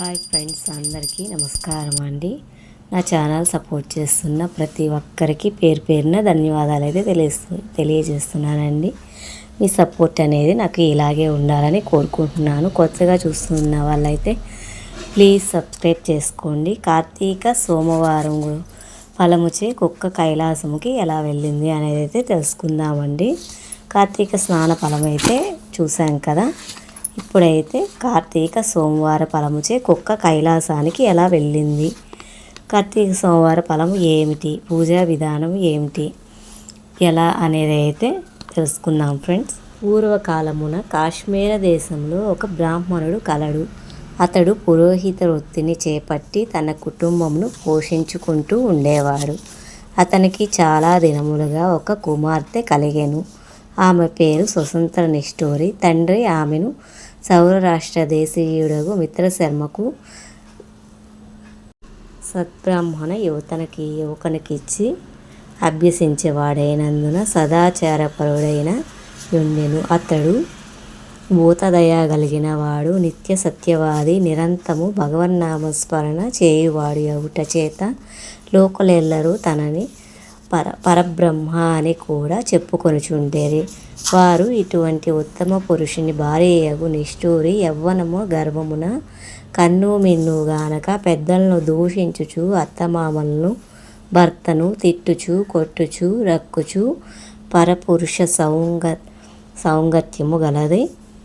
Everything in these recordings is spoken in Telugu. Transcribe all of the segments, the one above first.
హాయ్ ఫ్రెండ్స్ అందరికీ నమస్కారం అండి. నా ఛానల్ సపోర్ట్ చేస్తున్న ప్రతి ఒక్కరికి పేరు పేరున ధన్యవాదాలు అయితే తెలియస్తు తెలియజేస్తున్నానండి. మీ సపోర్ట్ అనేది నాకు ఇలాగే ఉండాలని కోరుకుంటున్నాను. కొత్తగా చూస్తున్న వాళ్ళైతే ప్లీజ్ సబ్స్క్రైబ్ చేసుకోండి. కార్తీక సోమవారం ఫలముచే కుక్క కైలాసముకి ఎలా వెళ్ళింది అనేది అయితే తెలుసుకుందామండి. కార్తీక స్నాన ఫలం అయితే చూసాం కదా. ఇప్పుడైతే కార్తీక సోమవార ఫలముచే కుక్క కైలాసానికి ఎలా వెళ్ళింది? కార్తీక సోమవార ఫలము ఏమిటి? పూజా విధానం ఏమిటి? ఎలా అనేది అయితే తెలుసుకుందాం ఫ్రెండ్స్. పూర్వకాలమున కాశ్మీర దేశంలో ఒక బ్రాహ్మణుడు కలడు. అతడు పురోహిత వృత్తిని చేపట్టి తన కుటుంబమును పోషించుకుంటూ ఉండేవాడు. అతనికి చాలా దినములుగా ఒక కుమార్తె కలిగెను. ఆమె పేరు స్వతంత్ర నిష్ఠూరి. తండ్రి ఆమెను సౌరాష్ట్ర దేశీయుడగు మిత్రశర్మకు సద్బ్రాహ్మణ యువతనకి యువకునికిచ్చి అభ్యసించేవాడైనందున సదాచారపరుడైన యుండెను అతడు భూతదయ కలిగిన వాడు నిత్య సత్యవాది నిరంతము భగవన్నామస్మరణ చేయువాడు. అవుట చేత లోకలెల్లరూ తనని పర పరబ్రహ్మ అని కూడా చెప్పుకొనుచుండేది. వారు ఇటువంటి ఉత్తమ పురుషుని భార్యయగు నిష్ఠూరి యవ్వనము గర్భమున కన్ను మిన్ను గానక పెద్దలను దూషించుచు అత్తమామలను భర్తను తిట్టుచు కొట్టుచు రక్కుచు పరపురుష సౌంగ సౌంగత్యము గలది.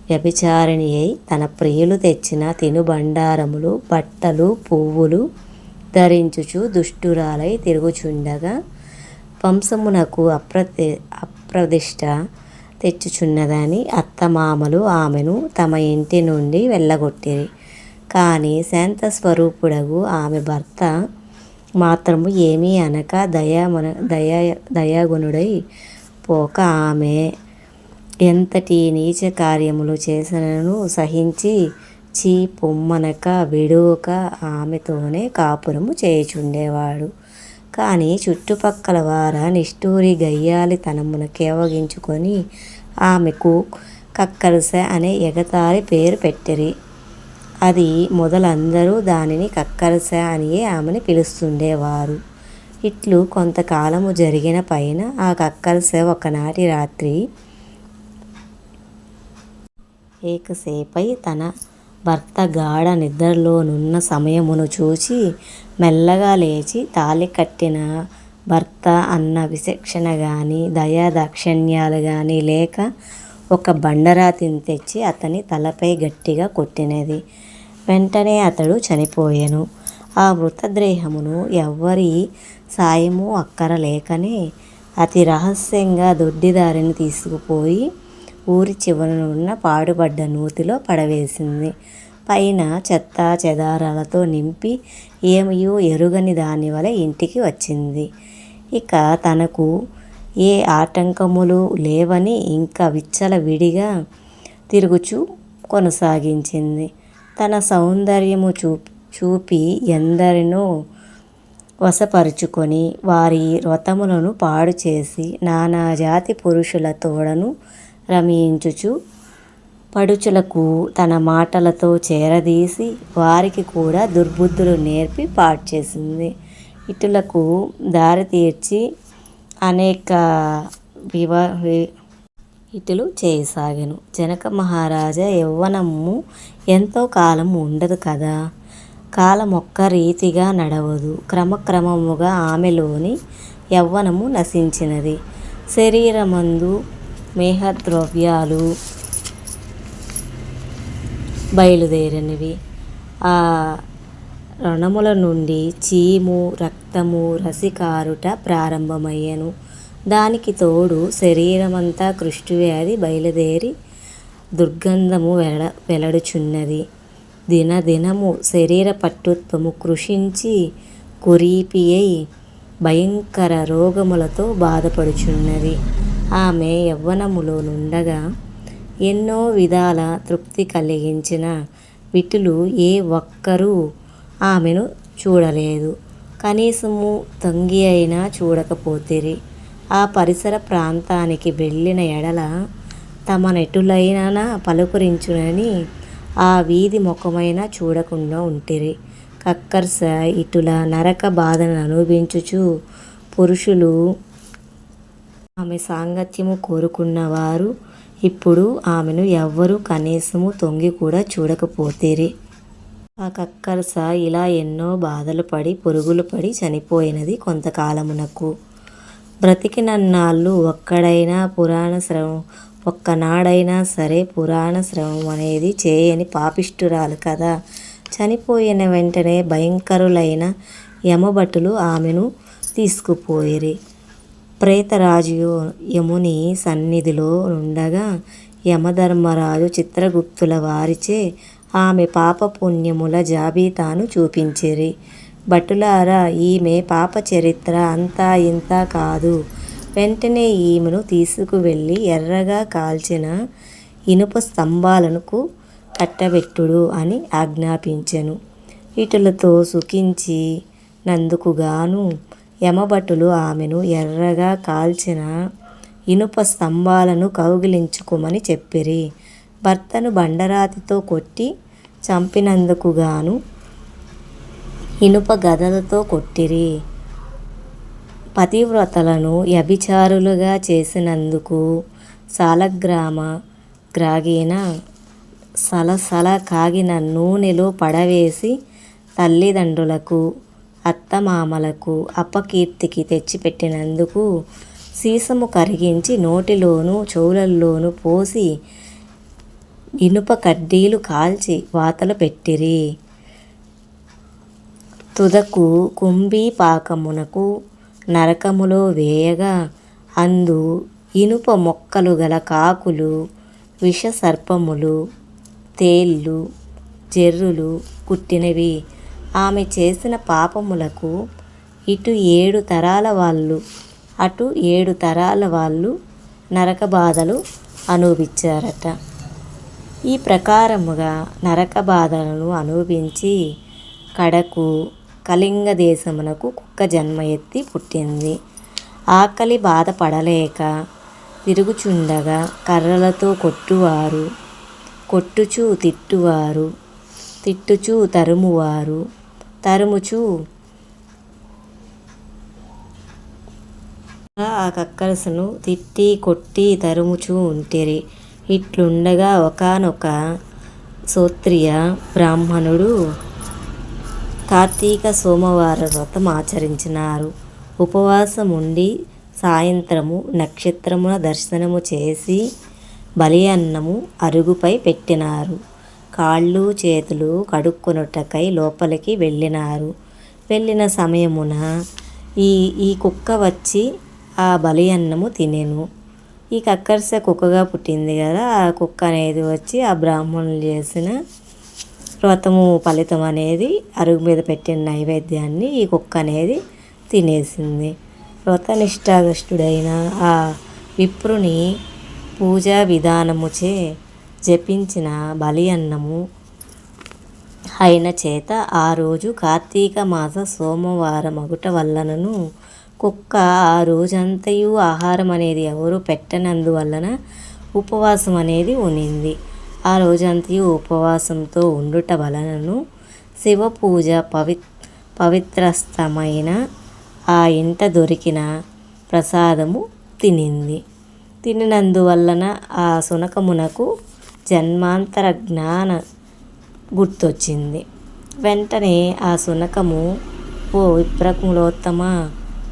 వ్యభిచారిణి అయి తన ప్రియులు తెచ్చిన తినుబండారములు బట్టలు పువ్వులు ధరించుచు దుష్టురాలై తిరుగుచుండగా వంశమునకు అప్రతి అప్రదిష్ట తెచ్చుచున్నదని అత్తమామలు ఆమెను తమ ఇంటి నుండి వెళ్ళగొట్టిరి. కానీ శాంత స్వరూపుడగు ఆమె భర్త మాత్రము ఏమీ అనక దయామన దయా దయాగుణుడై పోక ఆమె ఎంతటి నీచ కార్యములు చేసినను సహించి చీ పొమ్మనక విడువక ఆమెతోనే కాపురము చేయుచుండేవాడు. కానీ చుట్టుపక్కల వార నిష్ఠూరి గయ్యాలి తనమున కేవగించుకొని ఆమెకు కక్కలస అనే ఎగతాళి పేరు పెట్టిరి. అది మొదలందరూ దానిని కక్కలస అనియే ఆమెని పిలుస్తుండేవారు. ఇట్లు కొంతకాలము జరిగిన పైన ఆ కక్కలస ఒకనాటి రాత్రి ఏకసేపై తన భర్త గాఢ నిద్రలోనున్న సమయమును చూచి మెల్లగా లేచి తాళి కట్టిన భర్త అన్న విచక్షణ కానీ దయా దాక్షిణ్యాలు కానీ లేక ఒక బండరాతిని తెచ్చి అతని తలపై గట్టిగా కొట్టినది. వెంటనే అతడు చనిపోయాను. ఆ మృతదేహమును ఎవ్వరి సాయము అక్కర లేకనే అతి రహస్యంగా దొడ్డిదారిని తీసుకుపోయి ఊరి చివరన ఉన్న పాడుబడ్డ నూతిలో పడవేసింది. పైన చెత్త చెదారాలతో నింపి ఏమయూ ఎరుగని దాని ఇంటికి వచ్చింది. ఇక తనకు ఏ ఆటంకములు లేవని ఇంకా విచ్చల విడిగా తిరుగుచూ కొనసాగించింది. తన సౌందర్యము చూ చూపి ఎందరినో వశపరుచుకొని వారి వ్రతములను పాడు చేసి నానాజాతి పురుషుల తోడను రమించుచు. పడుచులకు తన మాటలతో చేరదీసి వారికి కూడా దుర్బుద్ధులు నేర్పి పాడు చేసింది. ఇటులకు దారి తీర్చి అనేక వివా ఇటులు చేయసాగాను. జనక మహారాజా యవ్వనము ఎంతో కాలం ఉండదు కదా. కాలం ఒక్క రీతిగా నడవదు. క్రమక్రమముగా ఆమెలోని యవ్వనము నశించినది. శరీరమందు మేహద్రవ్యాలు బయలుదేరినవి. ఆ రణముల నుండి చీము రక్తము రసికారుట ప్రారంభమయ్యను. దానికి తోడు శరీరమంతా కృష్టివ్యాధి బయలుదేరి దుర్గంధము వెల వెలడుచున్నది. దినదినము శరీర పట్టుత్వము కృషించి కురీపి అయి భయంకర రోగములతో బాధపడుచున్నది. ఆమె యవ్వనములో నుండగా ఎన్నో విధాల తృప్తి కలిగించిన విటులు ఏ ఒక్కరూ ఆమెను చూడలేదు. కనీసము తంగి అయినా చూడకపోతిరి. ఆ పరిసర ప్రాంతానికి వెళ్ళిన ఎడల తమ నెటులైనా పలుకరించునని ఆ వీధి ముఖమైన చూడకుండా ఉంటిరి. కక్కర్స ఇటుల నరక బాధను అనుభవించుచు పురుషులు ఆమె సాంగత్యము కోరుకున్నవారు ఇప్పుడు ఆమెను ఎవ్వరూ కనీసము తొంగి కూడా చూడకపోతేరి. ఆ కక్కర్స ఇలా ఎన్నో బాధలు పడి పురుగులు పడి చనిపోయినది కొంతకాలమునకు. బ్రతికినన్నాళ్ళు ఒక్కడైనా పురాణ శ్రవం ఒక్కనాడైనా సరే పురాణ శ్రవం అనేది చేయని పాపిష్టురాలు కదా. చనిపోయిన వెంటనే భయంకరులైన యమభటులు ఆమెను తీసుకుపోయిరి. ప్రేతరాజు యముని సన్నిధిలో ఉండగా యమధర్మరాజు చిత్రగుప్తుల వారిచే ఆమె పాపపుణ్యముల జాబితాను చూపించిరి. భటులారా ఈమె పాప చరిత్ర అంతా ఇంత కాదు. వెంటనే ఈమెను తీసుకువెళ్ళి ఎర్రగా కాల్చిన ఇనుప స్తంభాలకు కట్టబెట్టుడు అని ఆజ్ఞాపించెను. ఇటులతో సుఖించి నందుకుగాను యమభటులు ఆమెను ఎర్రగా కాల్చిన ఇనుప స్తంభాలను కౌగిలించుకోమని చెప్పిరి. భర్తను బండరాతితో కొట్టి చంపినందుకు గాను ఇనుప గదలతో కొట్టిరి. పతివ్రతలను వ్యభిచారులుగా చేసినందుకు సాలగ్రామ గ్రాగిన సలసల కాగిన నూనెలో పడవేసి తల్లిదండ్రులకు అత్తమామలకు అపకీర్తికి తెచ్చిపెట్టినందుకు సీసము కరిగించి నోటిలోనూ చెవులల్లోనూ పోసి ఇనుప కడ్డీలు కాల్చి వాతలు పెట్టిరి. తుదకు కుంభీపాకమునకు నరకములో వేయగా అందు ఇనుప మొక్కలు గల కాకులు విషసర్పములు తేళ్ళు జెర్రులు కుట్టినవి. ఆమె చేసిన పాపములకు ఇటు ఏడు తరాల వాళ్ళు అటు ఏడు తరాల వాళ్ళు నరక బాధలు అనుభవించారట. ఈ ప్రకారముగా నరక బాధలను అనుభవించి కడకు కళింగ దేశమునకు కుక్క జన్మ ఎత్తి పుట్టింది. ఆకలి బాధపడలేక తిరుగుచుండగా కర్రలతో కొట్టువారు కొట్టుచూ తిట్టువారు తిట్టుచూ తరుమువారు తరుముచు. ఆ కక్కలసును తిట్టి కొట్టి తరుముచూ ఉంటిరి. ఇట్లుండగా ఒకానొక సోత్రియ బ్రాహ్మణుడు కార్తీక సోమవార వ్రతం ఆచరించినారు. ఉపవాసం ఉండి సాయంత్రము నక్షత్రమున దర్శనము చేసి బలి అన్నము అరుగుపై పెట్టినారు. కాళ్ళు చేతులు కడుక్కొనుటకై లోపలికి వెళ్ళినారు. వెళ్ళిన సమయమున ఈ ఈ కుక్క వచ్చి ఆ బలి అన్నము తినేను. ఈ కక్కర్స కుక్కగా పుట్టింది కదా ఆ కుక్క అనేది వచ్చి ఆ బ్రాహ్మణులు చేసిన వ్రతము ఫలితం అనేది అరుగు మీద పెట్టిన నైవేద్యాన్ని ఈ కుక్క అనేది తినేసింది. వ్రతనిష్టాగష్టుడైన ఆ విప్రుని పూజా విధానముచే జపించిన బలి అన్నము అయిన చేత ఆ రోజు కార్తీక మాస సోమవారం అగుట వల్లనను కుక్క ఆ రోజంతయు ఆహారం అనేది ఎవరు పెట్టనందువలన ఉపవాసం అనేది ఉనింది. ఆ రోజంతయు ఉపవాసంతో ఉండుట వలనను శివ పూజ పవిత్ పవిత్రస్థమైన ఆ ఇంట దొరికిన ప్రసాదము తినింది. తినినందువలన ఆ సునకమునకు జన్మాంతర జ్ఞాన గుర్తొచ్చింది. వెంటనే ఆ శునకము ఓ విప్రకులోత్తమ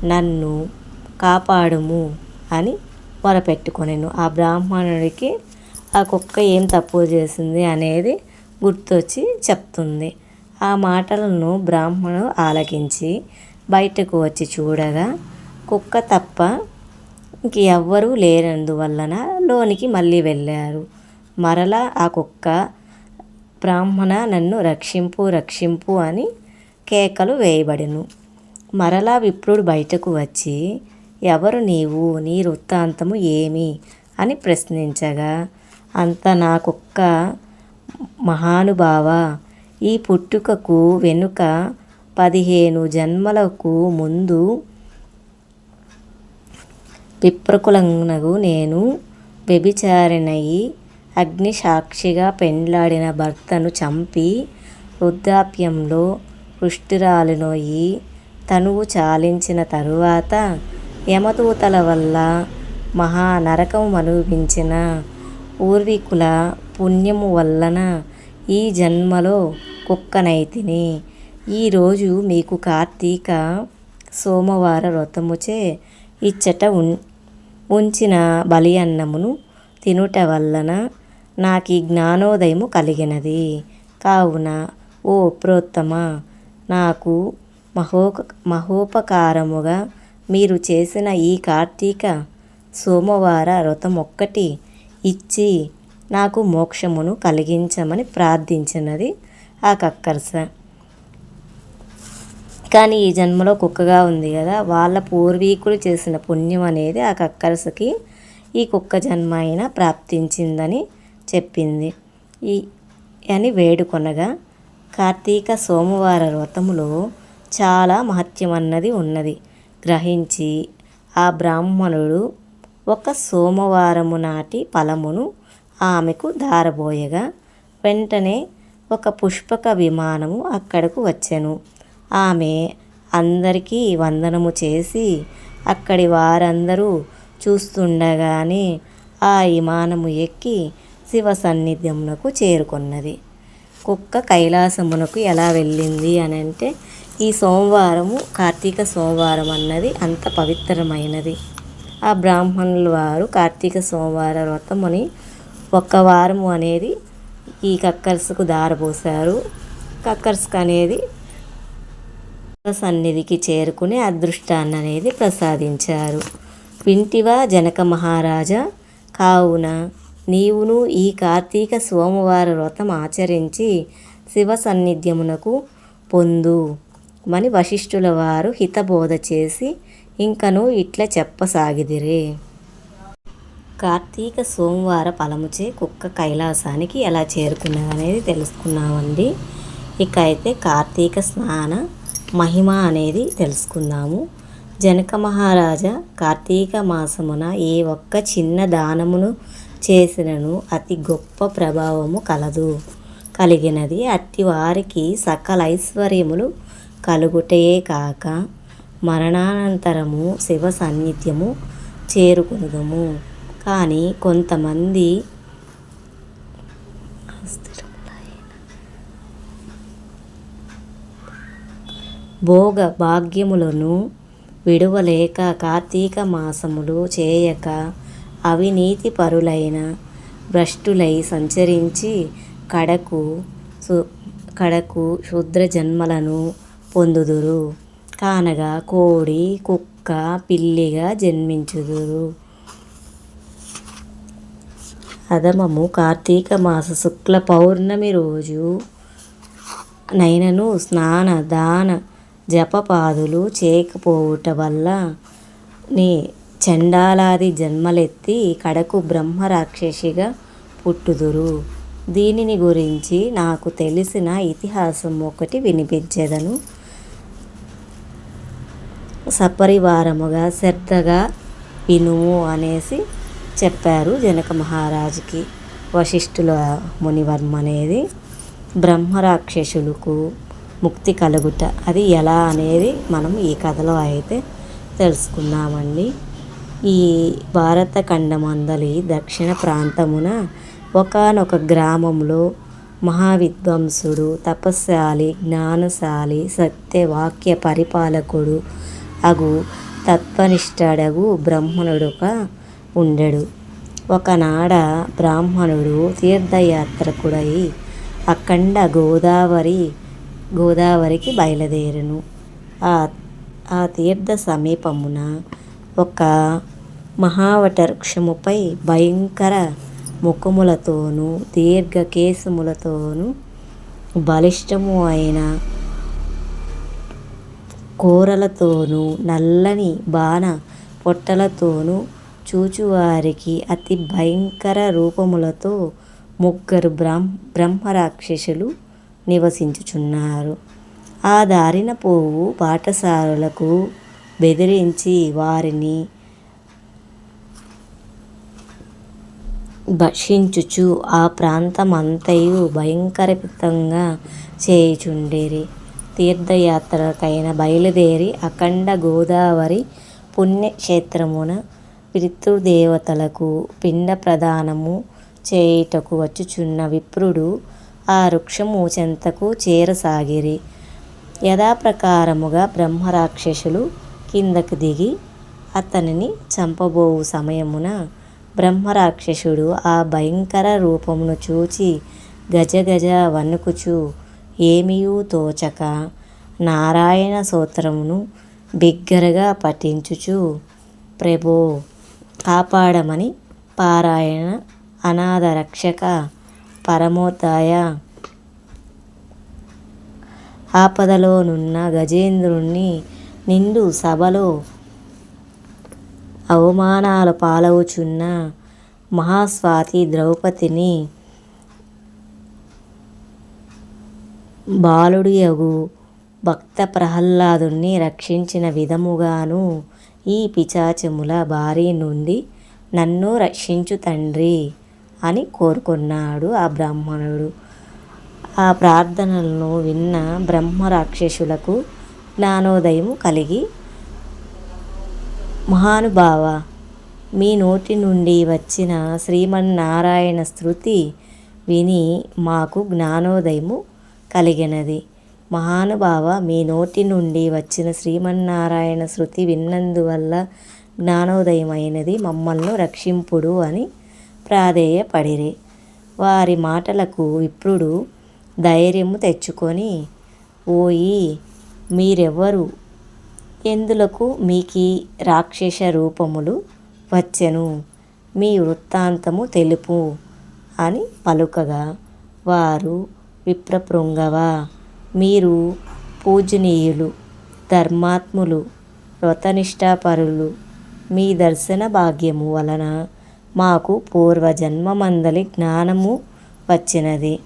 నన్ను కాపాడుము అని మొరపెట్టుకొనెను. ఆ బ్రాహ్మణుడికి ఆ కుక్క ఏం తప్పు చేసింది అనేది గుర్తొచ్చి చెప్తుంది. ఆ మాటలను బ్రాహ్మణుడు ఆలకించి బయటకు వచ్చి చూడగా కుక్క తప్ప ఇంక ఎవ్వరూ లేనందువలన లోనికి మళ్ళీ వెళ్ళారు. మరలా ఆ కుక్క బ్రాహ్మణ నన్ను రక్షింపు రక్షింపు అని కేకలు వేయబడెను. మరలా విప్రుడు బయటకు వచ్చి ఎవరు నీవు? నీ వృత్తాంతము ఏమి? అని ప్రశ్నించగా అంత నా కుక్క మహానుభావ ఈ పుట్టుకకు వెనుక పదిహేను జన్మలకు ముందు విప్రకులంగు నేను వ్యభిచారినయి అగ్ని సాక్షిగా పెండ్లాడిన భర్తను చంపి వృద్ధాప్యంలో పుష్టిరాలునోయి తనువు చాలించిన తరువాత యమదూతల వల్ల మహా నరకం అనుభవించిన పూర్వీకుల పుణ్యము వలన ఈ జన్మలో కుక్కనైతిని ఈరోజు మీకు కార్తీక సోమవార వ్రతముచే ఇచ్చట ఉం ఉంచిన బలి అన్నమును తినుట వలన నాకు ఈ జ్ఞానోదయము కలిగినది. కావున ఓ ప్రోత్తమ నాకు మహోక మహోపకారముగా మీరు చేసిన ఈ కార్తీక సోమవార వ్రతం ఒక్కటి ఇచ్చి నాకు మోక్షమును కలిగించమని ప్రార్థించినది ఆ కక్కర్స. కానీ ఈ జన్మలో కుక్కగా ఉంది కదా వాళ్ళ పూర్వీకులు చేసిన పుణ్యం అనేది ఆ కక్కరసకి ఈ కుక్క జన్మ అయినా ప్రాప్తించిందని చెప్పింది. ఈ అని వేడుకొనగా కార్తీక సోమవార వ్రతములో చాలా మహత్యం అన్నది ఉన్నది. గ్రహించి ఆ బ్రాహ్మణుడు ఒక సోమవారము నాటి ఫలమును ఆమెకు దారబోయగా వెంటనే ఒక పుష్పక విమానము అక్కడకు వచ్చెను. ఆమె అందరికీ వందనము చేసి అక్కడి వారందరూ చూస్తుండగానే ఆ విమానము ఎక్కి శివ సన్నిధ్యమునకు చేరుకున్నది. కుక్క కైలాసమునకు ఎలా వెళ్ళింది అని అంటే ఈ సోమవారము కార్తీక సోమవారం అన్నది అంత పవిత్రమైనది. ఆ బ్రాహ్మణుల వారు కార్తీక సోమవార వ్రతముని ఒక్క వారము అనేది ఈ కక్కర్స్కు దారపోసారు కక్కర్స్క్ అనేది సన్నిధికి చేరుకుని అదృష్టాన్ని అనేది ప్రసాదించారు. వింటివా జనక మహారాజా కావున నీవును ఈ కార్తీక సోమవార వ్రతం ఆచరించి శివ సన్నిధ్యమునకు పొందు. మని వశిష్ఠుల వారు హితబోధ చేసి ఇంకను ఇట్లా చెప్పసాగిదిరే. కార్తీక సోమవార ఫలముచే కుక్క కైలాసానికి ఎలా చేరుకున్నదనేది తెలుసుకున్నామండి. ఇక అయితే కార్తీక స్నాన మహిమ అనేది తెలుసుకుందాము. జనక మహారాజా కార్తీక మాసమున ఏ ఒక్క చిన్న దానమును చేసినను అతి గొప్ప ప్రభావము కలదు. కలిగినది అట్టి వారికి సకల ఐశ్వర్యములు కలుగుటయే కాక మరణానంతరము శివ సాన్నిధ్యము చేరుకునుదము. కానీ కొంతమంది భోగ భాగ్యములను విడువలేక కార్తీక మాసములు చేయక అవినీతి పరులైన భ్రష్టులై సంచరించి కడకు సు కడకు శుద్ర జన్మలను పొందుదురు. కానగా కోడి కుక్క పిల్లిగా జన్మించుదురు. అధమము కార్తీక మాస శుక్ల పౌర్ణమి రోజు నైనను స్నాన దాన జపపాదులు చేయకపోవుట వల్ల నీ చండాలాది జన్మలెత్తి కడకు బ్రహ్మ రాక్షసిగా పుట్టుదురు. దీనిని గురించి నాకు తెలిసిన ఇతిహాసం ఒకటి వినిపించేదను. సపరివారముగా శ్రద్ధగా వినుము అనేసి చెప్పారు జనక మహారాజుకి వశిష్ఠుల మునివర్మ అనేది బ్రహ్మరాక్షసులకు ముక్తి కలుగుట అది ఎలా అనేది మనం ఈ కథలో అయితే తెలుసుకున్నామండి ఈ భారత ఖండమందలి దక్షిణ ప్రాంతమున ఒకనొక గ్రామంలో మహావిద్వాంసుడు తపస్శాలి జ్ఞానశాలి సత్యవాక్య పరిపాలకుడు అగు తత్వనిష్ఠుడగు బ్రహ్మణుడుక ఉండెడు. ఒకనాడ బ్రాహ్మణుడు తీర్థయాత్రకుడై అఖండ గోదావరి గోదావరికి బయలుదేరను. ఆ ఆ తీర్థ సమీపమున ఒక మహావటవృక్షముపై భయంకర ముఖములతోనూ దీర్ఘకేశములతోనూ బలిష్టము అయిన కూరలతోనూ నల్లని బాణ పొట్టలతోనూ చూచువారికి అతి భయంకర రూపములతో ముగ్గురు బ్రహ్మ బ్రహ్మరాక్షసులు నివసించుచున్నారు. ఆ దారిన పోవు పాఠశాలలకు బెదిరించి వారిని భక్షించుచు ఆ ప్రాంతమంతయు భయంకరపితంగా చేయుచుండిరి. తీర్థయాత్రకైన బయలుదేరి అఖండ గోదావరి పుణ్యక్షేత్రమున పితృదేవతలకు పిండ ప్రదానము చేయుటకు వచ్చుచున్న విప్రుడు ఆ వృక్షము చెంతకు చేరసాగిరి. యథాప్రకారముగా బ్రహ్మరాక్షసులు కిందకు దిగి అతనిని చంపబోవు సమయమున బ్రహ్మరాక్షసుడు ఆ భయంకర రూపమును చూచి గజగజ వణుకుచు ఏమియూ తోచక నారాయణ సూత్రమును బిగ్గరగా పఠించుచు ప్రభో కాపాడమని పారాయణ అనాథ రక్షక పరమోద్ధాయ ఆపదలోనున్న గజేంద్రుణ్ణి నిండు సభలో అవమానాల పాలవుచున్న మహాస్వాతి ద్రౌపదిని బాలుడియగు భక్త ప్రహ్లాదుని రక్షించిన విధముగాను ఈ పిచాచముల భారీ నుండి నన్ను రక్షించు తండ్రి అని కోరుకున్నాడు ఆ బ్రాహ్మణుడు. ఆ ప్రార్థనలను విన్న బ్రహ్మ రాక్షసులకు జ్ఞానోదయం కలిగి మహానుభావ మీ నోటి నుండి వచ్చిన శ్రీమన్నారాయణ స్థృతి విని మాకు జ్ఞానోదయము కలిగినది. మహానుభావ మీ నోటి నుండి వచ్చిన శ్రీమన్నారాయణ శృతి విన్నందువల్ల జ్ఞానోదయమైనది. మమ్మల్ని రక్షింపుడు అని ప్రాధేయపడిరి. వారి మాటలకు విప్రుడు ధైర్యము తెచ్చుకొని ఓయి మీరెవ్వరు ఎందులకు మీకీ రాక్షస రూపములు వచ్చెను? మీ వృత్తాంతము తెలుపు అని పలుకగా వారు విప్రపృంగవ? మీరు పూజనీయులు ధర్మాత్ములు వ్రతనిష్టాపరులు మీ దర్శన భాగ్యము వలన మాకు పూర్వజన్మమందలి జ్ఞానము వచ్చినది.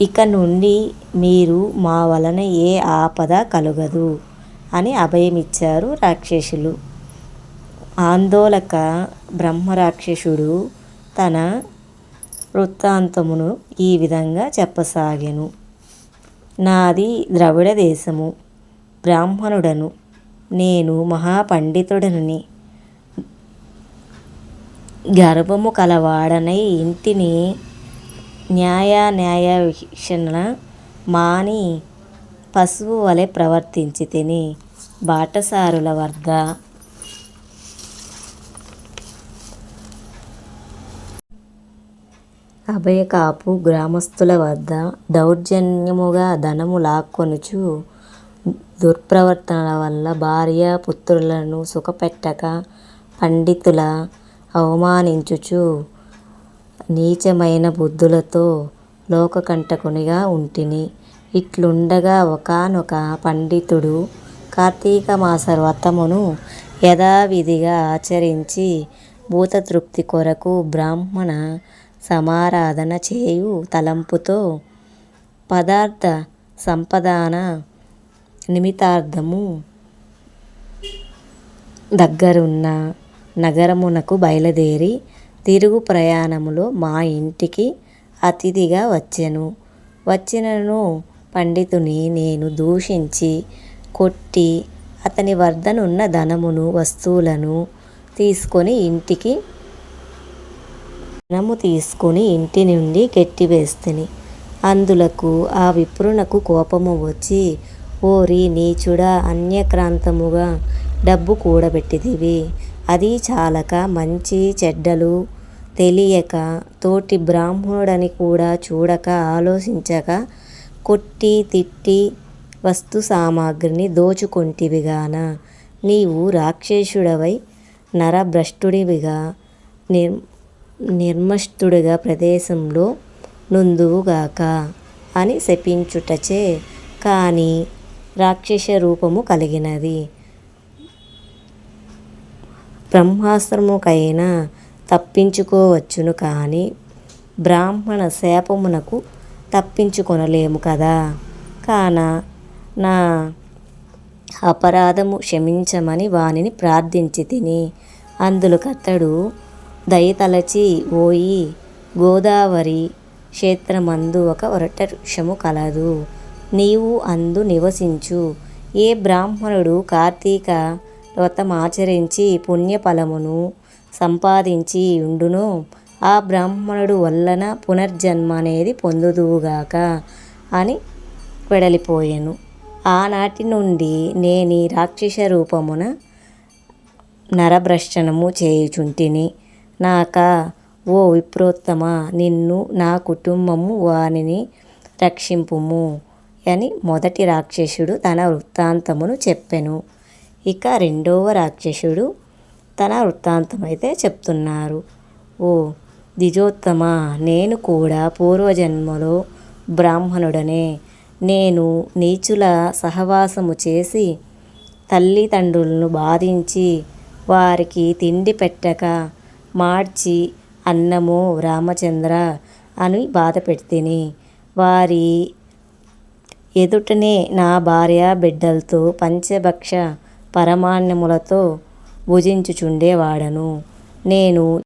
ఇక నుండి మీరు మా వలన ఏ ఆపద కలుగదు. అని అభయమిచ్చారు రాక్షసులు. ఆందోళక బ్రహ్మరాక్షసుడు తన వృత్తాంతమును ఈ విధంగా చెప్పసాగెను. నాది ద్రవిడ దేశము. బ్రాహ్మణుడను. నేను మహాపండితుడనని. గర్భము కలవాడనై ఇంటిని న్యాయ న్యాయ వీక్షణ మాని పశువు వలె ప్రవర్తించి తిని బాటసారుల వద్ద అభయకాపు గ్రామస్తుల వద్ద దౌర్జన్యముగా ధనము లాక్కొనుచు దుర్ప్రవర్తనల వల్ల భార్య పుత్రులను సుఖపెట్టక పండితుల అవమానించుచు నీచమైన బుద్ధులతో లోకకంటకునిగా ఉంటిని. ఇట్లుండగా ఒకానొక పండితుడు కార్తీక మాస వ్రతమును యథావిధిగా ఆచరించి భూతతృప్తి కొరకు బ్రాహ్మణ సమారాధన చేయు తలంపుతో పదార్థ సంపదాన నిమిత్తార్థము దగ్గరున్న నగరమునకు బయలుదేరి తిరుగు ప్రయాణములో మా ఇంటికి అతిథిగా వచ్చెను. వచ్చినను పండితుని నేను దూషించి కొట్టి అతని వద్దనున్న ధనమును వస్తువులను తీసుకొని ఇంటికి ధనము తీసుకొని ఇంటి నుండి గెట్టివేస్తిని అందులకు ఆ విప్రునకు కోపము వచ్చి ఓరి నీచుడా అన్యక్రాంతముగా డబ్బు కూడబెట్టిదివి అది చాలక మంచి చెడ్డలు తెలియక తోటి బ్రాహ్మణుడని కూడా చూడక ఆలోచించక కొట్టి తిట్టి వస్తు సామాగ్రిని దోచుకొంటివిగాన. నీవు రాక్షసుడవై నరభ్రష్టుడివిగా నిర్ నిర్మష్టుడిగా ప్రదేశంలో నుందువుగాక అని శపించుటచే. కానీ రాక్షస రూపము కలిగినది. బ్రహ్మాస్త్రముకైనా తప్పించుకోవచ్చును కానీ బ్రాహ్మణ శాపమునకు తప్పించుకొనలేము కదా. కాన నా అపరాధము క్షమించమని వానిని ప్రార్థించి తిని అందులకతడు దయతలచి ఓయి గోదావరి క్షేత్రమందు ఒక ఒరట వృక్షము కలదు. నీవు అందు నివసించు. ఏ బ్రాహ్మణుడు కార్తీక వ్రతమాచరించి పుణ్యఫలమును సంపాదించి ఉండునో ఆ బ్రాహ్మణుడు వల్లన పునర్జన్మ అనేది పొందుదువుగాక అని వెడలిపోయాను. ఆనాటి నుండి నేను రాక్షస రూపమున నరభ్రష్టనము చేయుచుంటిని. నాక ఓ విప్రోత్తమ నిన్ను నా కుటుంబము వానిని రక్షింపుము అని మొదటి రాక్షసుడు తన వృత్తాంతమును చెప్పెను. ఇక రెండవ రాక్షసుడు తన వృత్తాంతం అయితే చెప్తున్నారు. ఓ దిజోత్తమ నేను కూడా పూర్వజన్మలో బ్రాహ్మణుడనే. నేను నీచుల సహవాసము చేసి తల్లిదండ్రులను బాధించి వారికి తిండి పెట్టక మార్చి అన్నము రామచంద్ర అని బాధ పెడితిని. వారి ఎదుటనే నా భార్య బిడ్డలతో పంచభక్ష పరమాన్నములతో భుజించుచుండేవాడను. నేను